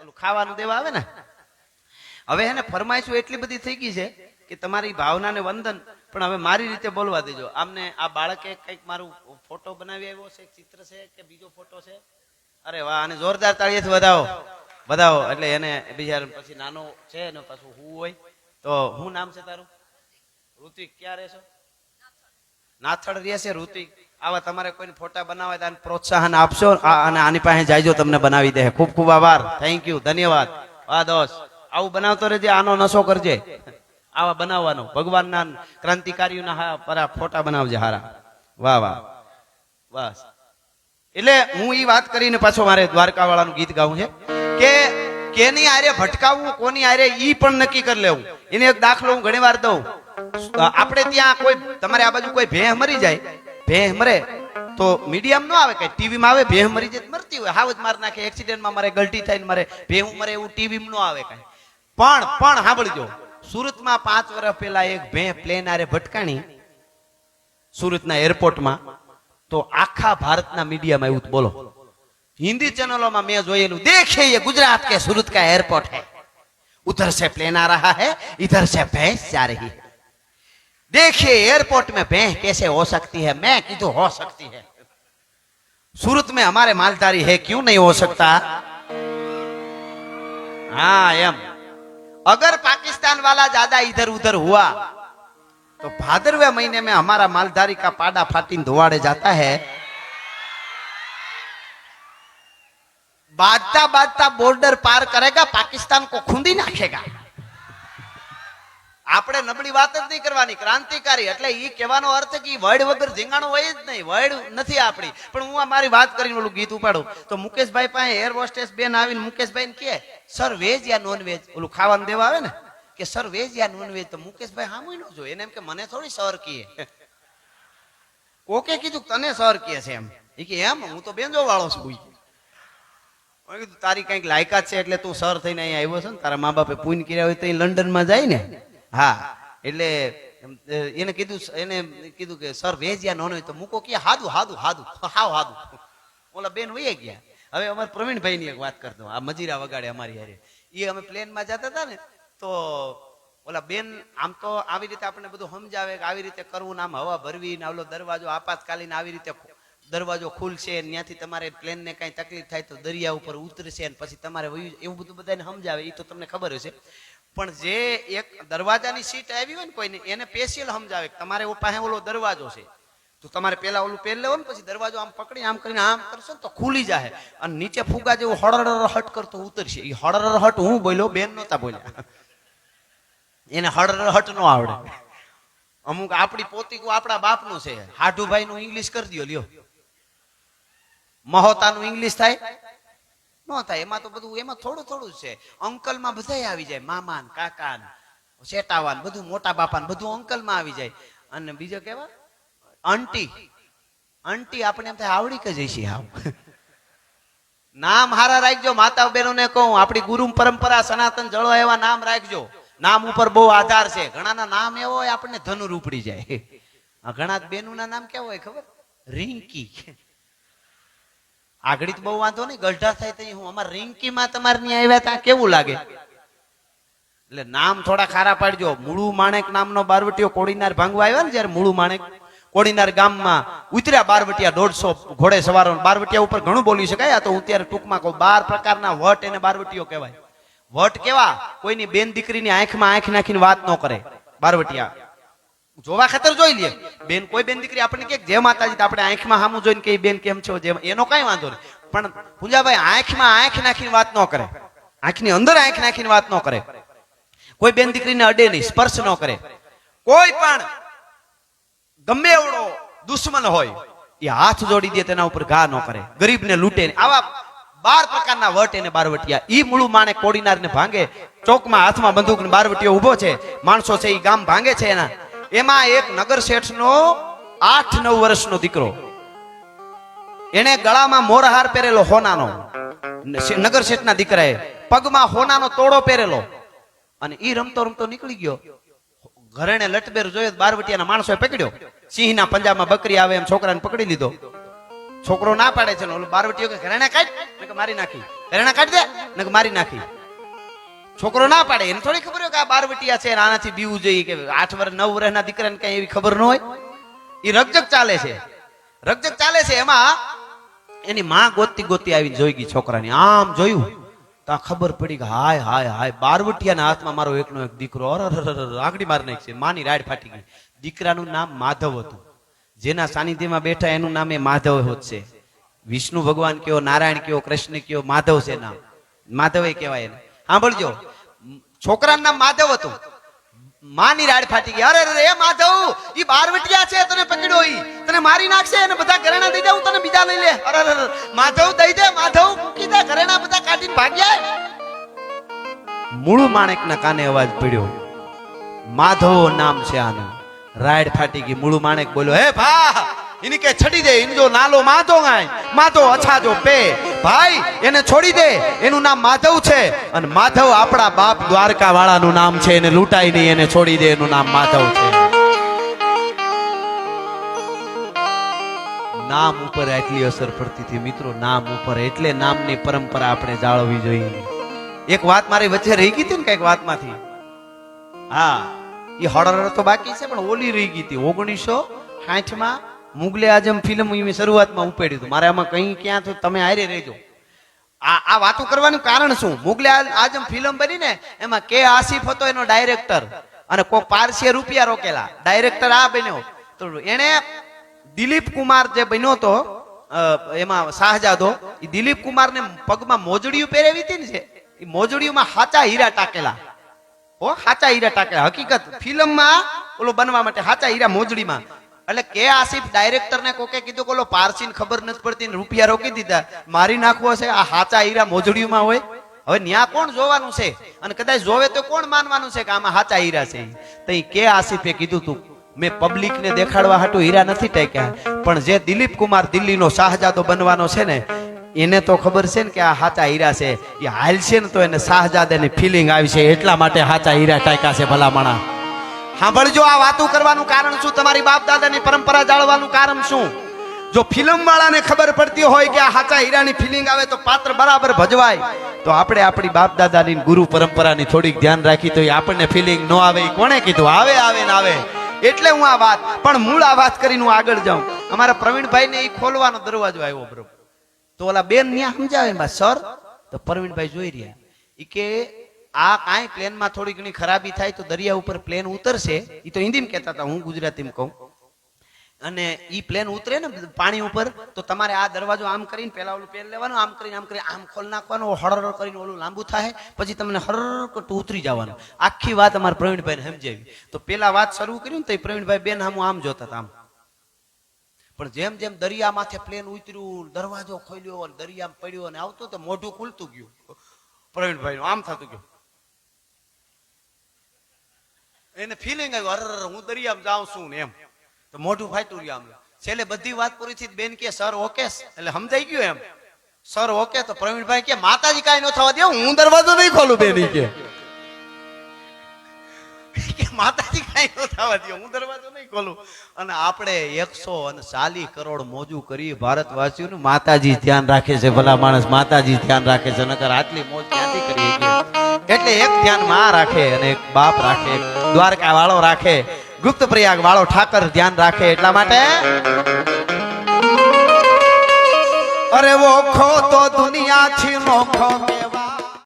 ઓલું ખાવાનું દેવા આવે ને? હવે એને ફરમાઈશું એટલી બધી થઈ ગઈ છે કે તમારી ભાવનાને વંદન, પણ હવે મારી રીતે બોલવા દેજો. આમને આ બાળકે કંઈક મારું ફોટો બનાવી આવ્યો છે, ચિત્ર છે કે બીજો ફોટો છે? અરે વાહ અને જોરદાર તાળીએથી વધાવો. વધાવો, એટલે એને બીજા પછી નાનો છે ને, પાછું હું હોય. તો હું નામ છે તારું? ઋતિક, ક્યાં રહેશો નાથડ રહે છે ઋતિક. આવા તમારે કોઈને ફોટા બનાવવા આને પ્રોત્સાહન આપશો. અને આની પાસે જાયજો, તમને બનાવી દે. ખૂબ ખૂબ આભાર. થેન્ક યુ ધન્યવાદ. વાહ, દોસ્ત. આવું બનાવતો રહેજે, આનો નશો કરજે. આવા બનાવવાનો. ભગવાનના ક્રાંતિકારીઓના હા, પરા ફોટા બનાવજે હારા. વાહ વાહ. બસ એટલે હું એ વાત કરીને પાછો મારે દ્વારકાવાળાનું ગીત ગાવું છે. કે કેની આરે ભટકાવવું કોની આરે ઈ પણ નક્કી કરી લેવું. એને એક દાખલો હું ઘણી વાર દઉં. આપણે ત્યાં કોઈ, તમારે આ બાજુ કોઈ ભેહ મરી જાય ભેહ મરે, તો મીડિયામ ન આવે કઈ, ટીવીમાં આવે ભેહ મરી જાય મરતી હોય હાવજ માર નાખે એક્સિડન્ટમાં મરે ગલટી થાય મરે ભેહું મરે એવું ટીવીમાં ન આવે કઈ. પણ પણ સાંભળજો, સુરતમાં પાંચ વર્ષ પહેલા એક ભેહ પ્લેન આરે ભટકાણી, સુરતના એરપોર્ટમાં તો આખા ભારતના મીડિયામાં એવું બોલો. હિન્દી ચેનલોમાં મેં જોયેલું, દેખે ये ગુજરાત કે સુરત કા એરપોર્ટ હૈ. ઉધર સે પ્લેન આ રહા હૈ, ઇધર સે ભેંસ જા રહી હૈ. देखिए एयरपोर्ट में बैंक कैसे हो सकती है? मैं कि तो हो सकती है? सूरत में हमारे मालदारी है, क्यों नहीं हो सकता? हाँ एम अगर पाकिस्तान वाला ज़्यादा इधर उधर हुआ तो भादरवे महीने में हमारा मालदारी का पाड़ा फाटिन धुआड़े जाता है। बादता बादता बॉर्डर पार करेगा, पाकिस्तान को खुंदी नाखेगा। આપણે નબળી વાત જ નહીં કરવાની, ક્રાંતિકારી. એટલે એ કહેવાનો અર્થ કે વર્ડ વગર ઝીંગાણો હોય જ નહીં વર્ડ નથી આપણી. પણ હું આ મારી વાત કરીને ઓલું ગીત ઉપાડું. તો મુકેશભાઈ પાસે એર હોસ્ટેસ બેન આવીને મુકેશભાઈ ને કહે સર વેજ યા નોન વેજ ઓલું ખાવાનું દેવા આવે ને, કે સર વેજ યા નોન વેજ તો મુકેશભાઈ હામુય ન જો એને એમ કે, મને થોડી સર કીએ કોકે કીધું, તને સર કહે છે એમ. એ કે, એમ? હું તો બેંજો વાળો છું. કીધું, તારી કંઈક લાયકાત છે એટલે તું સર થઈને અહીંયા આવ્યો છે ને, તારા મા બાપે પૂન કર્યા હોય તો એ લંડનમાં જાય ને. હા, એટલે એને કીધું એને કીધું કે, સર, વેજ્યા નોન હોય તો મૂકો. કે, હાદુ હાદુ હાદુ. હાવ, હાદુ. ઓલા બેન વહી ગયા. હવે અમારે પ્રવીણભાઈ ની એક વાત કરતો આ મજીરા વગાડે અમારી હારે. એ અમે પ્લેનમાં જતા હતા ને, તો ઓલા બેન આમ તો આવી રીતે આપણને બધું સમજાવે કે આવી રીતે કરવું આમ હવા ભરવી ને ઓલો દરવાજો આપાતકાલીન આવી રીતે દરવાજો ખુલશે ત્યાંથી તમારે પ્લેનને કાંઈ તકલીફ થાય તો દરિયા ઉપર ઉતરશે અને પછી તમારે એવું બધું બધાને સમજાવે. એ તો તમને ખબર હશે. પણ જે એક દરવાજાની સીટ આવી હોય ને કોઈને, એને પેશિયલ સમજાવે તમારે પાસે ઓલો દરવાજો છે. તો તમારે પેલા ઓલું પહેર લેવો ને પછી દરવાજો આમ પકડી આમ કરીને આમ કરશો ને તો ખુલી જાય અને નીચે ફુગા જેવું હળરર હટ કરતો ઉતરશે. એ હળરર હટ હું બોલ્યો? બેન નહોતા બોલ્યા. એને હળરર હટ નો આવડે. અમુક આપણી પોતીકું આપણા બાપનું છે. હાઢુભાઈ નું ઇંગ્લિશ કરી દો લ્યો. મહોતાનું ઇંગ્લિશ થાય. ન થાય. એમાં તો બધું, એમાં થોડું થોડું છે. અંકલમાં બધાય આવી જાય. મામાન, કાકાન, શેટાવાન, બધું મોટા બાપાન, બધું અંકલમાં આવી જાય. અને બીજો કેવા? આંટી. આંટી આપણે એમ થાય, આવડી કે જઈશી હાવ નામ હારા રાખજો માતા બહેનોને કહું. આપણી ગુરુ પરંપરા, સનાતન જળો એવા નામ રાખજો. નામ ઉપર બહુ આધાર છે. ઘણાના નામ એવો હોય, આપણને ધનુર ઉપડી જાય. ઘણા બેનુના નામ કેવા હોય ખબર? રિંકી. આગળ તો બહુ વાંધો નહીં ગઢા થાય તો હું અમારે રિંકીમાં તમારે ત્યાં આવ્યા ત્યાં કેવું લાગે? એટલે નામ થોડા ખારા પાડજો. મૂળું માણેક નામનો બારવટીઓ કોડીનાર ભાંગવા આવ્યા ને જયારે મૂળું માણેક, કોડીનાર ગામમાં ઉતર્યા બારવટિયા દોઢસો ઘોડે સવારો. બારવટિયા ઉપર ઘણું બોલી શકાય આ તો હું ત્યારે ટૂંકમાં કહું, બાર પ્રકારના વટ એને બારવટીઓ કહેવાય. વટ કેવા? કોઈની બેન દીકરીની આંખમાં આંખ નાખીને વાત ન કરે. બારવટિયા. જોવા ખાતર જોઈ લે. બેન, કોઈ બેન દીકરી આપણને કે જે માતાજી આપણે આંખમાં સામું જોઈને કે બેન, કેમ છો? જેમ, એનો કઈ વાંધો નહીં. પણ પૂંજાભાઈ આંખમાં આંખ નાખીને વાત ન કરે. આંખની અંદર આંખ નાખીને વાત ન કરે. કોઈ બેન દીકરીને અડે નહીં, સ્પર્શ ન કરે. કોઈ પણ ગમે એવડો દુશ્મન હોય, એ હાથ જોડી દે, તેના ઉપર ઘા ન કરે. ગરીબને લૂંટે. આવા બાર પ્રકારના વટ એને બારવટિયા. ઈ મૂળું માણે કોડીનારને ભાંગે, ચોકમાં હાથમાં બંદૂક ને બારવટીઓ ઊભો છે. માણસો છે એ ગામ ભાંગે છે એના. એમાં એક નગર શેઠનો આઠ નવ વર્ષનો દીકરો. એને ગળામાં મોરહાર પહેરેલો હોનાનો. નગર શેઠના દીકરાએ પગમાં હોનાનો તોડો પહેરેલો. અને ઈ રમતો રમતો નીકળી ગયો. ઘરેણે લટબેર જોયો, બારવટિયાના માણસોએ પકડ્યો. સિંહના પંજાબમાં બકરી આવે એમ છોકરાને પકડી લીધો. છોકરો ના પાડે છે ઓલો બારવટીયો કે ઘરેણે કાઢ મારી નાખી. ઘરેણા કાઢ દે ને મારી નાખી. છોકરો ના પાડે. એને થોડી ખબર હોય કે આ બારવટિયા છે આનાથી બીવું જોઈએ કે આઠ વર્ષ નવ વર્ષના દીકરાને કઈ એવી ખબર ન હોય. એ રકજક ચાલે છે. રકજક ચાલે છે એમાં એની માં ગોતી ગોતી આવીને જોઈ ગઈ છોકરાની. આમ જોયું. તો ખબર પડી કે હાય હાય હાય, બારવટિયાના હાથમાં મારો એકનો એક દીકરો આંગળી અર આગળી નાખશે માની રાડ ફાટી ગઈ. દીકરાનું નામ માધવ હતું. જેના સાનિધ્યમાં બેઠા એનું નામ એ માધવ છે. વિષ્ણુ ભગવાન કયો, નારાયણ કયો, કૃષ્ણ કયો, માધવ છે નામ. માધવે કહેવાય એને. સાંભળજો. છોકરાનું નામ માધવ હતું. માની રાડ ફાટી ગઈ. અરે અરે માધવ, ઈ બારવટિયા છે, તને પકડ્યો ઈ. તને મારી નાખશે અને બધા ઘરેણા દઈ દે, હું તને બીજા લઈ લે. અરે અરે માધવ દઈ દે, માધવ, મૂકી દે, ઘરેણા બધા કાઢીને ભાગ્યા. મૂળ માણેકના કાને અવાજ પડ્યો. માધવ નામ છે આનું. રાડ ફાટી ગઈ. મૂળ માણેક બોલ્યો, હે ભા ઇની કે છડી દે ઇન જો નાલો માધો ગાય માધો અછાજો પે. ભાઈ, એને છોડી દે. એનું નામ માધવ છે. અને માધવ આપણા બાપ દ્વારકા વાળાનું નામ છે. એને લૂંટાઈ નહીં, એને છોડી દે. એનું નામ માધવ છે. નામ ઉપર એટલી અસર પડતી હતી મિત્રો, નામ ઉપર. એટલે નામની પરંપરા આપણે જાળવવી જોઈએ. એક વાત મારી વચ્ચે રહી ગઈ હતી ને કંઈક વાતમાંથી? હા, એ હળર તો બાકી છે, પણ ઓલી રહી ગઈ હતી. ઓગણીસો સાઠમાં મુગલે આઝમ ફિલ્મ મેં શરૂઆતમાં ઉપાડ્યું હતું મારે આમાં કઈ ક્યાં થયું? તમે હારે રહેજો. આ આ વાતો કરવાનું કારણ શું? મુગલે આઝમ ફિલ્મ બની ને એમાં કે આસિફ હતો એનો ડાયરેક્ટર અને કોક પારસીએ રૂપિયા રોકેલા. ડાયરેક્ટર આ બન્યો. તો એણે દિલીપ કુમાર જે બન્યો હતો એમાં શાહજાદો એ દિલીપ કુમારને પગમાં મોજડીયું પહેરેવી હતી ને એ મોજડીયુંમાં હાચા હીરા ટાકેલા. ઓ હાચા હીરા ટાકેલા. હકીકત, ફિલ્મમાં ઓલો બનવા માટે હાચા હીરા મોજડીમાં એટલે કે આસિફ ડાયરેક્ટર ને કોકે કીધું કોલો પારસી ને ખબર નથી પડતી રૂપિયા રોકી દીધા. મારી નાખવો છે, આ હાચા હીરા મોજડીમાં હોય. હવે ન્યા કોણ જોવાનું છે? અને કદાચ જોવે તો કોણ માનવાનું છે કે આમાં હાચા હીરા છે? તો કે આસિફે કીધું તું, મેં પબ્લિક ને દેખાડવા હાટુ હીરા નથી ટેક્યા. પણ જે દિલીપ કુમાર દિલ્હીનો શાહજાદો બનવાનો છે ને, એને તો ખબર છે ને કે આ હાચા હીરા છે. એ હાલશે ને તો એને શાહજાદાની ફિલિંગ આવી છે, એટલા માટે હાચા હીરા ટાંક્યા છે ભલામણા. સાંભળજો, આ વાતો કરવાનું કારણ શું? તમારી બાપ દાદાની પરંપરા જાળવાનું કારણ શું? જો ફિલ્મ વાળાને ખબર પડતી હોય કે આ હાચા હીરાની ફિલિંગ આવે તો પાત્ર બરાબર ભજવાય, તો આપણે આપણી બાપ દાદાની ગુરુ પરંપરાની થોડીક ધ્યાન રાખી તો આપણને ફિલિંગ ન આવે. કોણે કીધું? આવે આવે ને આવે. એટલે હું આ વાત, પણ મૂળ આ વાત કરીને હું આગળ જાઉં. અમારા પ્રવીણભાઈ ને એ ખોલવાનો દરવાજો આવ્યો બરોબર તો ઓલા બેન ન્યા સમજાવે સર? તો પ્રવીણભાઈ જોઈ રહ્યા. એ કે આ કાંઈ પ્લેનમાં થોડી ઘણી ખરાબી થાય તો દરિયા ઉપર પ્લેન ઉતરશે. એ તો હિન્દીમાં કહેતા હતા, હું ગુજરાતીમાં કહું. અને એ પ્લેન ઉતરે ને પાણી ઉપર, તો તમારે આ દરવાજો આમ કરીને પેલા ઓલું પેન લેવાનું, આમ કરીને આમ કરીને, આમ ખોલ નાખવાનું હળર કરીને ઓલું લાંબુ થાય, પછી તમને હરર ઉતરી જવાનું. આખી વાત અમારા પ્રવીણભાઈને સમજાવી. તો પેલા વાત શરૂ કર્યું ને તો એ પ્રવીણભાઈ બેન આમ આમ જોતા હતા આમ. પણ જેમ જેમ દરિયા માથે પ્લેન ઉતર્યું, દરવાજો ખોલ્યો દરિયામાં પડ્યો અને આવતો તો મોઢું ખુલતું ગયું. પ્રવીણભાઈ આમ થતું ગયું. એને ફિલિંગ આવ્યું હું દરિયામાં જાઉં છું એમ. તો મોઢું ફાટ્યું રહ્યું આમ. છેલ્લે બધી વાત પૂરી થઈ, બેન કે, સર, ઓકે એટલે સમજાઈ ગયું એમ. Sir, okay. તો પ્રવીણભાઈ કે, માતાજી કાંઈ ન થવા દે હું દરવાજો નહીં ખોલું બેન કે. માતાજી કાંઈ ન થવા દે, હું દરવાજો નહીં ખોલું. અને આપણે એકસો અને ચાલી કરોડ મોજું કરી ભારતવાસીઓનું માતાજી ધ્યાન રાખે છે, ભલા માણસ માતાજી ધ્યાન રાખે છે, નકર આટલી મોજ ક્યાંથી કરી એટલે એક ધ્યાનમાં રાખે અને એક બાપ રાખે. દ્વારકા વાળો રાખે. ગુપ્ત પ્રયાગ વાળો ઠાકર ધ્યાન રાખે એટલા માટે? અરે ઓખો તો દુનિયા થી નોખો